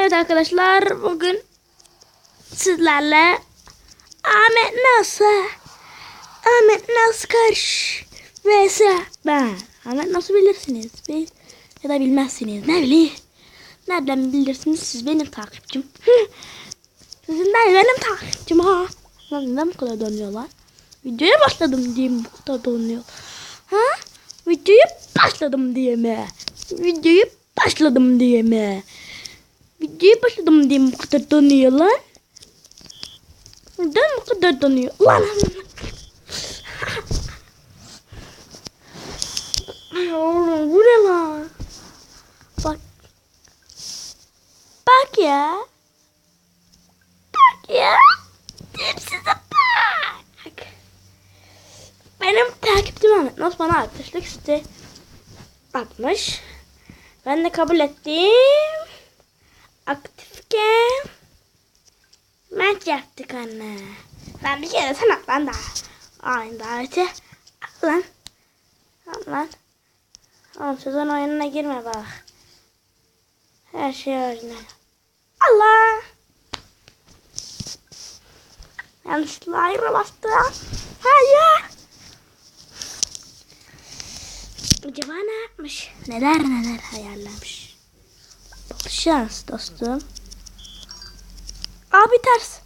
Evet arkadaşlar bugün sizlerle Ahmet Nas'a Ahmet Nas karşı vs ben. Ahmet Nas'ı bilirsiniz. Bil ya da bilmezsiniz. Ne bileyim. Nereden bilirsiniz siz benim takipçim. Sizin de benim takipçim ha. Neden bu kadar donuyorlar? Videoya başladım diye mi bu kadar donuyor? Ha? Videoya başladım diye mi? Videoya başladım diye mi? Videoya başladım diye bu kadar donuyor lan? Neden bu kadar donuyor? Lan! Ay oğlum bu ne lan? Bak. Bak ya. Bak ya. Size bak. Benim takipçim Ahmet Nas bana arkadaşlık isteği atmış. Ben de kabul ettim. Aktifken maç yaptık anne. Ben bir kere sen at lan da. Aynı daveti. At lan. At lan. Oğlum sezon oyununa girme bak. Her şey orijinal. Allah. Yanlışlıkla ayrı bastı. Hayır. Acaba ne yapmış? Neler neler hayallemiş. Bol şans dostum. Abi ters.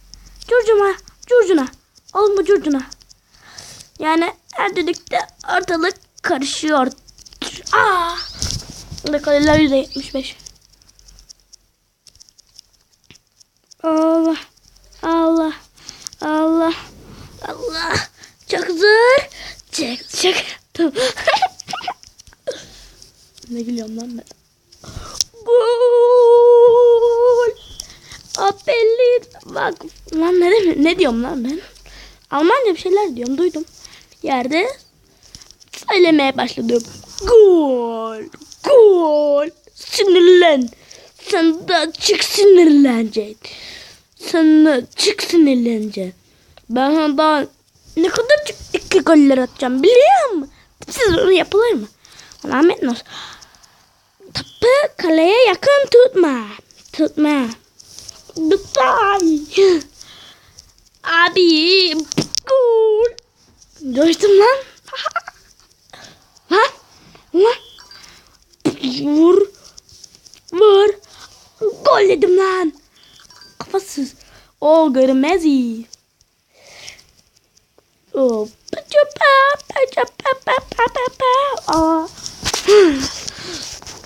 Curcuna. Curcuna. Olma curcuna. Yani her dedikte ortalık karışıyor. Aa! Dakikalar %75. Allah. Allah. Allah. Allah. Çok zor. Çok çok. Tamam. ne gülüyorum lan ben? Gol. Apelli. Bak lan ne? Ne diyorum lan ben? Almanca bir şeyler diyorum. Duydum. Yerde söylemeye başladım. Gol. Gol. Sinirlen. Sen de çık sinirleneceksin. Sen de çık sinirleneceksin. Ben daha ne kadar çok iki goller atacağım biliyor musun? Siz onu yapılır mı? Ahmet Nos. Topu kaleye yakın tutma. Tutma. Lütfen. Abi. Gol. Duydum lan. Lan. Lan. Vur. Vur. Gol dedim lan. Kafasız. O görmezi. O. Paça pa. Paça pa pa pa pa pa. Aa.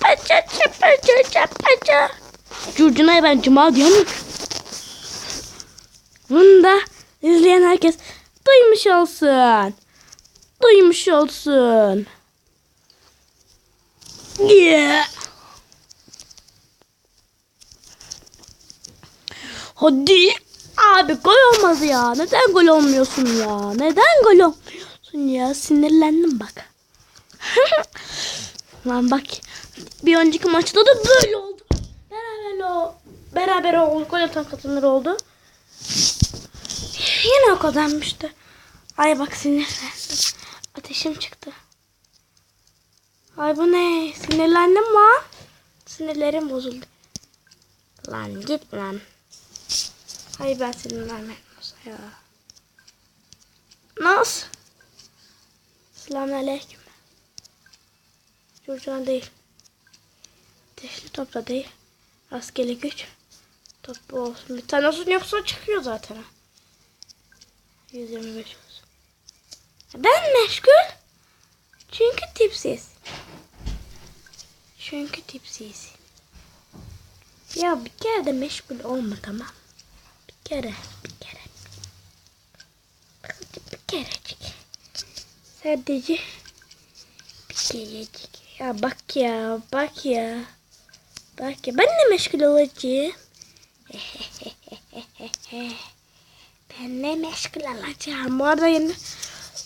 Paça pa paça paça. Curcuna'ya ben cuma diyorum. Bunu da izleyen herkes duymuş olsun. Duymuş olsun. Yeah. Hadi. Abi gol olmaz ya. Neden gol olmuyorsun ya? Neden gol olmuyorsun ya? Sinirlendim bak. Lan bak. Bir önceki maçta da böyle oldu. Beraber o beraber o gol atan kadınlar oldu. Yine o kadarmıştı. Ay bak sinirlendim. Ateşim çıktı. Ay bu ne? Sinirlendim lan. Sinirlerim bozuldu. Lan git lan. Ay ben sinirlenmem. Ya. Nasıl? Selamünaleyküm. Curcuna değil. Ateşli top da değil. Askeri güç. Top bu olsun. Bir tane olsun yoksa çıkıyor zaten. 125 olsun. Ben meşgul. Çünkü tipsiz. Çünkü tipsiz. Ya bir kere de meşgul olma tamam. Bir kere, bir kere. Bir kerecik. Sadece bir kerecik. Ya bak ya, bak ya. Ya, ben de meşgul olacağım. ben de meşgul olacağım. Bu arada yeni,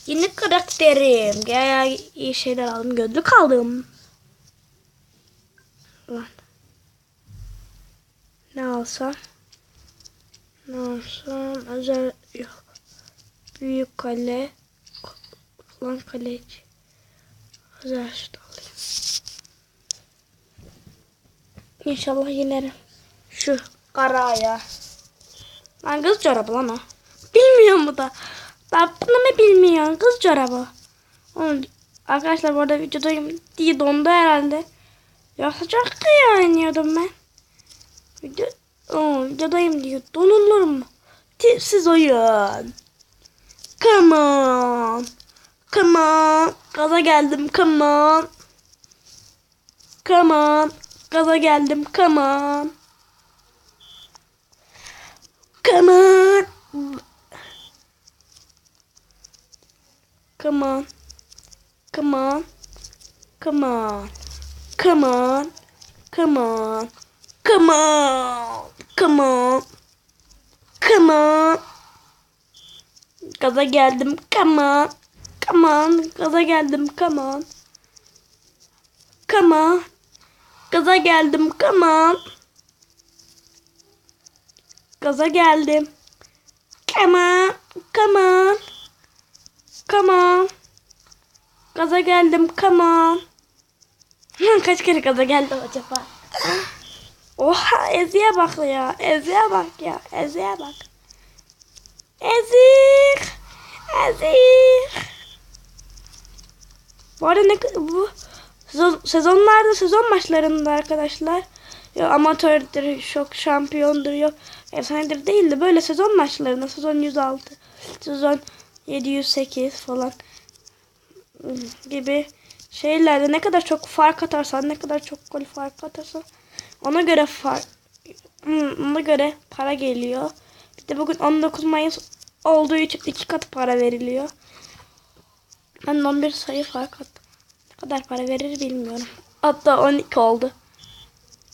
yeni karakterim. Gel iyi şeyler aldım. Gözlük aldım. Lan. Ne alsam? Ne alsam? Özel yok. Büyük kale. Lan kaleci. Özel şut alayım. İnşallah yenerim. Şu kara ya. Lan kız çorabı lan o. Bilmiyor mu da? Ben bunu mu bilmiyorum? Kız çorabı. Oğlum, arkadaşlar bu arada videodayım diye dondu herhalde. Yoksa çok iyi oynuyordum ben. Video, Oo, videodayım diye donulur mu? Tipsiz oyun. Come on. Come on. Gaza geldim. Come on. Come on. Gaza geldim. Come on. Come on. Come on. Come on. Come on. Come on. Come on. Come on. Come on. Come on. Gaza geldim. Come on. Come on. Gaza geldim. Come on. Come on. Gaza geldim. Come on. Gaza geldim. Come on. Come on. Come on. Gaza geldim. Come on. Kaç kere gaza geldim acaba? Oha Ezi'ye bak ya. Ezi'ye bak ya. Ezi'ye bak. Ezik. Ezik. Bu arada ne bu sezon- sezonlarda sezon maçlarında arkadaşlar ya amatördür, çok şampiyondur, yok efsanedir değil de böyle sezon maçlarında sezon 106, sezon 708 falan gibi şeylerde ne kadar çok fark atarsan, ne kadar çok gol fark atarsan ona göre fark Hmm, ona göre para geliyor. Bir de bugün 19 Mayıs olduğu için iki kat para veriliyor. Ben 11 sayı fark attım. Kadar para verir bilmiyorum. Hatta 12 oldu.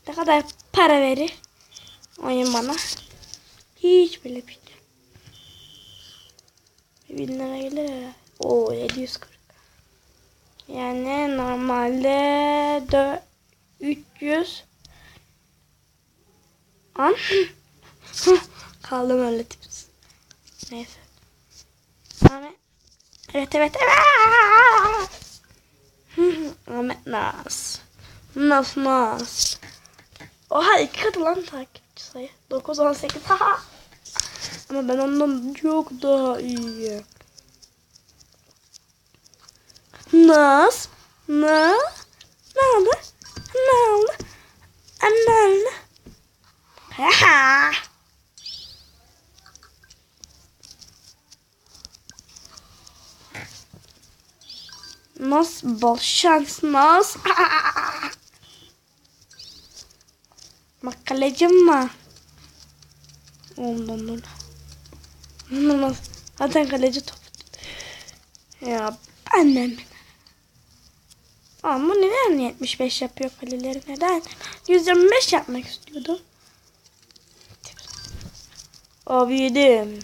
Ne kadar para verir oyun bana? Hiç bile bilmiyorum. Bir bin lira gelir herhalde. Oo 740. Yani normalde 4, 300 An Kaldım öyle tipsiz. Neyse. Ahmet. Evet evet evet. Ahmet Nas. Nas Nas. Oha iki katı lan takipçi sayı. 9 18. Haha. Ama ben ondan çok daha iyiyim. Nas. Na. Ne oldu? Ne oldu? Ne oldu? Ha. Nas bol şans Nas. Bak kalecim var. Ondan ondan. Ondan Zaten kaleci top. Ya annem. Ama neden 75 yapıyor kaleleri neden? 125 yapmak istiyordu. Abidim.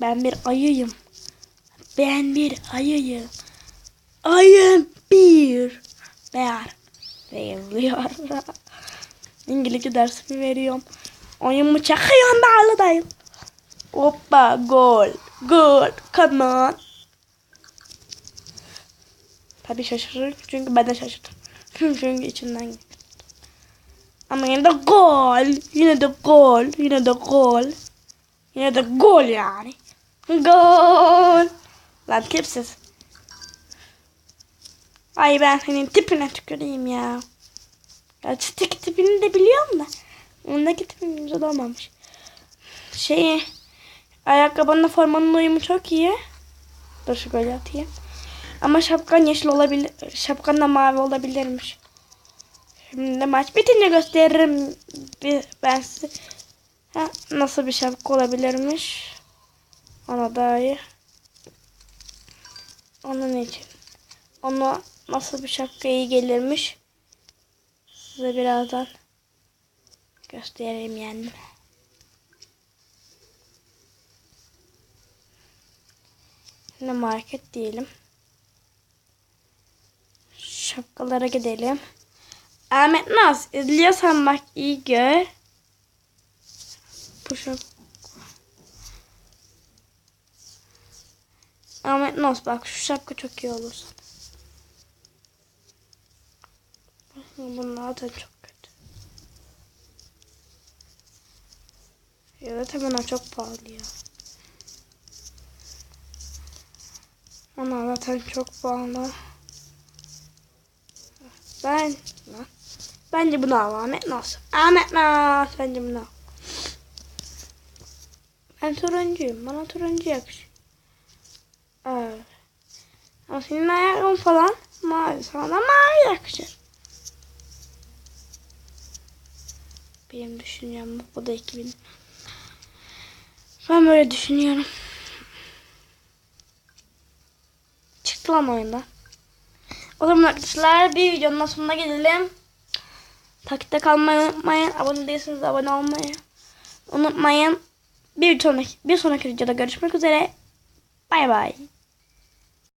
Ben bir ayıyım. Ben bir ayıyım. Ayım bir. Bear. Sayılıyor. İngilizce dersimi veriyorum. Oyumu çakıyorum bağlı dayım. Hoppa gol. Gol. Come on. Tabii şaşırır. Çünkü ben de şaşırdım. Çünkü içinden geçti. Ama yine de gol. Yine de gol. Yine de gol. Yine de gol yani. Gol. Lan tipsiz. Ay ben senin tipine tüküreyim ya. Gerçi tik tipini de biliyorum da. Ondaki tipim güzel olmamış. Şey, ayakkabının formanın uyumu çok iyi. Dur şu böyle atayım. Ama şapkan yeşil olabilir. Şapkan da mavi olabilirmiş. Şimdi maç bitince gösteririm ben size ha, nasıl bir şapka olabilirmiş. Ona dair. Onun için. Ona nasıl bir şapka iyi gelirmiş. Size birazdan göstereyim yani. Şimdi market diyelim. Şapkalara gidelim. Ahmet Naz izliyorsan bak iyi gör. Bu şap Ahmet Naz bak şu şapka çok iyi olur. Bunlar da çok kötü. Evet hemen o çok pahalı ya. Ama zaten çok pahalı. Ben. Bence bunu al Ahmet Nas. Ahmet Nas. Bence bunu al. Ben turuncuyum. Bana turuncu yakışıyor. Evet. Ama senin ayağın falan mavi. Sana da mavi yakışır. Benim düşüncem bu. Da 2000. Ben böyle düşünüyorum. Çıktı lan oyunda. O zaman arkadaşlar bir videonun sonuna gelelim. Takipte kalmayı unutmayın. Abone değilseniz abone olmayı unutmayın. Bir sonraki, bir sonraki videoda görüşmek üzere. Bay bay.